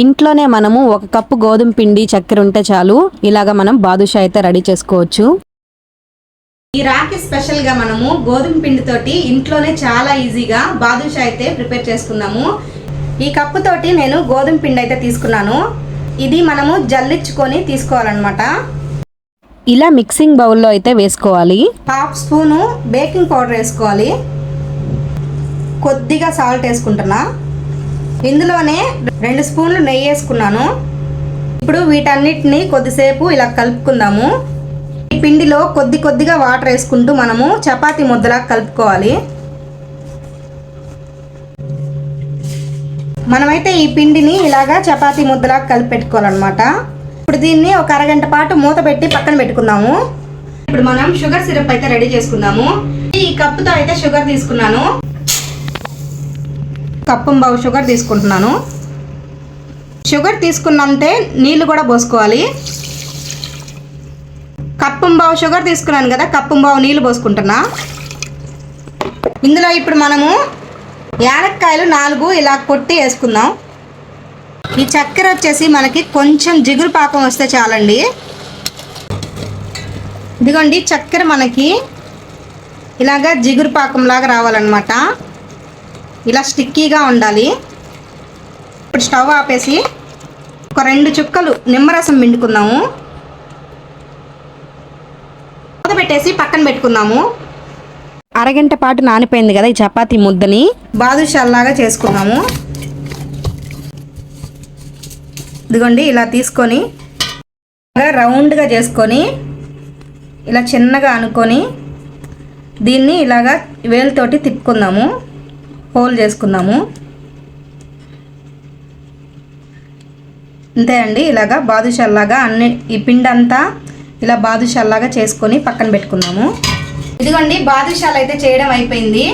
ఇంట్లోనే మనము ఒక కప్పు గోధుమ పిండి చక్కెర ఉంటే చాలు. ఇలాగ మనం బాదుషా అయితే రెడీ చేసుకోవచ్చు. ఈ రాఖీ స్పెషల్గా మనము గోధుమ పిండితోటి ఇంట్లోనే చాలా ఈజీగా బాదుషా అయితే ప్రిపేర్ చేసుకున్నాము. ఈ కప్పుతోటి నేను గోధుమ పిండి అయితే తీసుకున్నాను. ఇది మనము జల్లించుకొని తీసుకోవాలన్నమాట. ఇలా మిక్సింగ్ బౌల్లో అయితే వేసుకోవాలి. హాఫ్ స్పూను బేకింగ్ పౌడర్ వేసుకోవాలి. కొద్దిగా సాల్ట్ వేసుకుంటున్నా. ఇందులోనే రెండు స్పూన్లు నెయ్యి వేసుకున్నాను. ఇప్పుడు వీటన్నిటిని కొద్దిసేపు ఇలా కలుపుకుందాము. ఈ పిండిలో కొద్ది కొద్దిగా వాటర్ వేసుకుంటూ మనము చపాతీ ముద్దలా కలుపుకోవాలి. మనమైతే ఈ పిండిని ఇలాగా చపాతీ ముద్దలా కలిపి పెట్టుకోవాలన్నమాట ఇప్పుడు దీన్ని ఒక అరగంట పాటు మూత పెట్టి పక్కన పెట్టుకుందాము. ఇప్పుడు మనం షుగర్ సిరప్ అయితే రెడీ చేసుకుందాము. ఈ కప్పుతో అయితే షుగర్ తీసుకున్నాను. కప్పు బావు షుగర్ తీసుకుంటున్నాను. షుగర్ తీసుకున్నంటే నీళ్ళు కూడా పోసుకోవాలి. కప్పం బావు షుగర్ తీసుకున్నాను కదా కప్పం బావు నీళ్ళు పోసుకుంటున్నా. ఇందులో ఇప్పుడు మనము యాలక్కాయలు నాలుగు ఇలా కొట్టి వేసుకుందాం. ఈ చక్కెర వచ్చేసి మనకి కొంచెం జిగురు పాకం వస్తే చాలండి. ఇదిగోండి చక్కెర మనకి ఇలాగా జిగురు పాకంలాగా రావాలన్నమాట. ఇలా స్టిక్కీగా ఉండాలి. ఇప్పుడు స్టవ్ ఆపేసి ఒక రెండు చుక్కలు నిమ్మరసం పిండుకుందాము. మూత పెట్టేసి పక్కన పెట్టుకుందాము. అరగంట పాటు నానిపోయింది కదా ఈ చపాతీ ముద్దని. బాదుషాల్లాగా చేసుకున్నాము ఇదిగోండి ఇలా తీసుకొని రౌండ్గా చేసుకొని ఇలా చిన్నగా అనుకొని దీన్ని ఇలాగా వేలుతోటి తిప్పుకుందాము. హోల్ చేసుకుందాము. అంతే అండి ఇలాగా బాదుషల్లాగా అన్ని ఈ పిండి అంతా ఇలా బాదుషల్లాగా చేసుకొని పక్కన పెట్టుకుందాము. ఇదిగోండి బాదుషాలు అయితే చేయడం అయిపోయింది.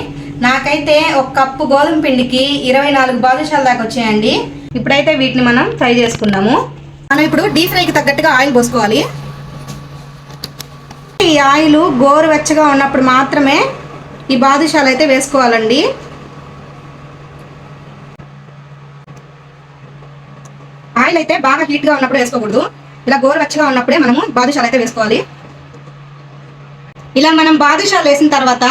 నాకైతే ఒక కప్పు గోధుమ పిండికి ఇరవై నాలుగు బాదుషాలు దాకా వచ్చాయండి. ఇప్పుడైతే వీటిని మనం ఫ్రై చేసుకుందాము. మనం ఇప్పుడు డీప్ ఫ్రైకి తగ్గట్టుగా ఆయిల్ పోసుకోవాలి. ఈ ఆయిల్ గోరువెచ్చగా ఉన్నప్పుడు మాత్రమే ఈ బాదుషాలు అయితే వేసుకోవాలండి. ఆయిల్ అయితే బాగా హీట్గా ఉన్నప్పుడు వేసుకోకూడదు. ఇలా గోరువెచ్చగా ఉన్నప్పుడే మనము బాదుషాలు అయితే వేసుకోవాలి. ఇలా మనం బాదుషాలు వేసిన తర్వాత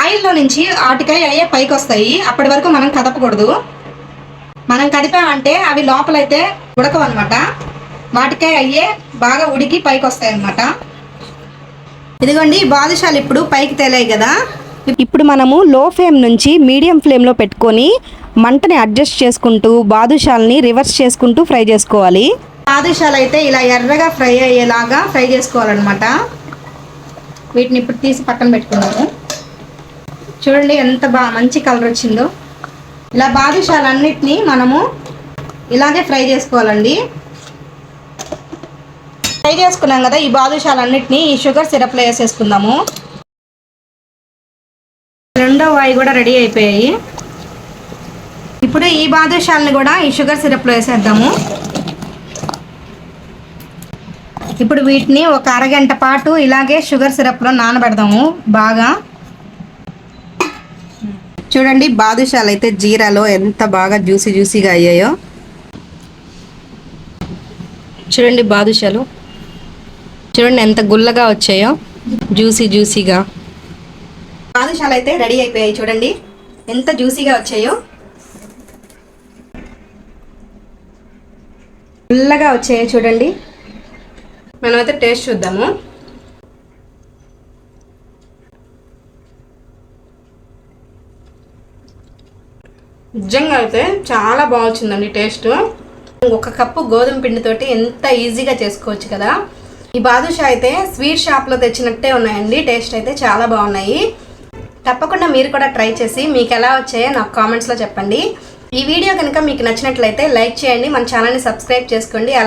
ఆయిల్లో నుంచి ఆటికాయ అయ్యే పైకి వస్తాయి. అప్పటి వరకు మనం కదపకూడదు. మనం కదిపామంటే అవి లోపలైతే ఉడకవు అనమాట వాటికాయ అయ్యే బాగా ఉడికి పైకి వస్తాయి అనమాట ఇదిగోండి బాదుషాలు ఇప్పుడు పైకి తేలాయి కదా. ఇప్పుడు మనము లో ఫ్లేమ్ నుంచి మీడియం ఫ్లేమ్లో పెట్టుకొని మంటని అడ్జస్ట్ చేసుకుంటూ బాదుషాల్ని రివర్స్ చేసుకుంటూ ఫ్రై చేసుకోవాలి. బాదుషాలు అయితే ఇలా ఎర్రగా ఫ్రై అయ్యేలాగా ఫ్రై చేసుకోవాలన్నమాట. వీటిని ఇప్పుడు తీసి పక్కన పెట్టుకున్నాము చూడండి ఎంత బాగా మంచి కలర్ వచ్చిందో. ఇలా బాదుషాలన్నిటినీ మనము ఇలాగే ఫ్రై చేసుకోవాలండి. ఫ్రై చేసుకున్నాం కదా ఈ బాదుషాలన్నిటినీ ఈ షుగర్ సిరప్లో వేసేసుకుందాము. రెండో వాయి కూడా రెడీ అయిపోయాయి. ఇప్పుడు ఈ బాదుషాలను కూడా ఈ షుగర్ సిరప్లో వేసేద్దాము. ఇప్పుడు వీటిని ఒక అరగంట పాటు ఇలాగే షుగర్ సిరప్లో నానబెడదాము బాగా. చూడండి బాదుషాలు అయితే జీరాలో ఎంత బాగా జ్యూసీ జ్యూసీగా అయ్యాయో. చూడండి బాదుషాలు చూడండి ఎంత గుల్లగా వచ్చాయో. జ్యూసీ జ్యూసీగా. బాదుషాలు అయితే రెడీ అయిపోయాయి చూడండి. ఎంత జ్యూసీగా వచ్చాయో. గుల్లగా వచ్చాయో చూడండి. మనమైతే టేస్ట్ చూద్దాము. నిజంగా అయితే చాలా బాగా టేస్ట్. ఒక కప్పు గోధుమ పిండితోటి ఎంత ఈజీగా చేసుకోవచ్చు కదా. ఈ బాదుషా అయితే స్వీట్ షాప్లో తెచ్చినట్టే ఉన్నాయండి. టేస్ట్ అయితే చాలా బాగున్నాయి. తప్పకుండా మీరు కూడా ట్రై చేసి మీకు ఎలా వచ్చాయో నాకు కామెంట్స్లో చెప్పండి. ఈ వీడియో కనుక మీకు నచ్చినట్లయితే లైక్ చేయండి మన ఛానల్ని సబ్స్క్రైబ్ చేసుకోండి. అలా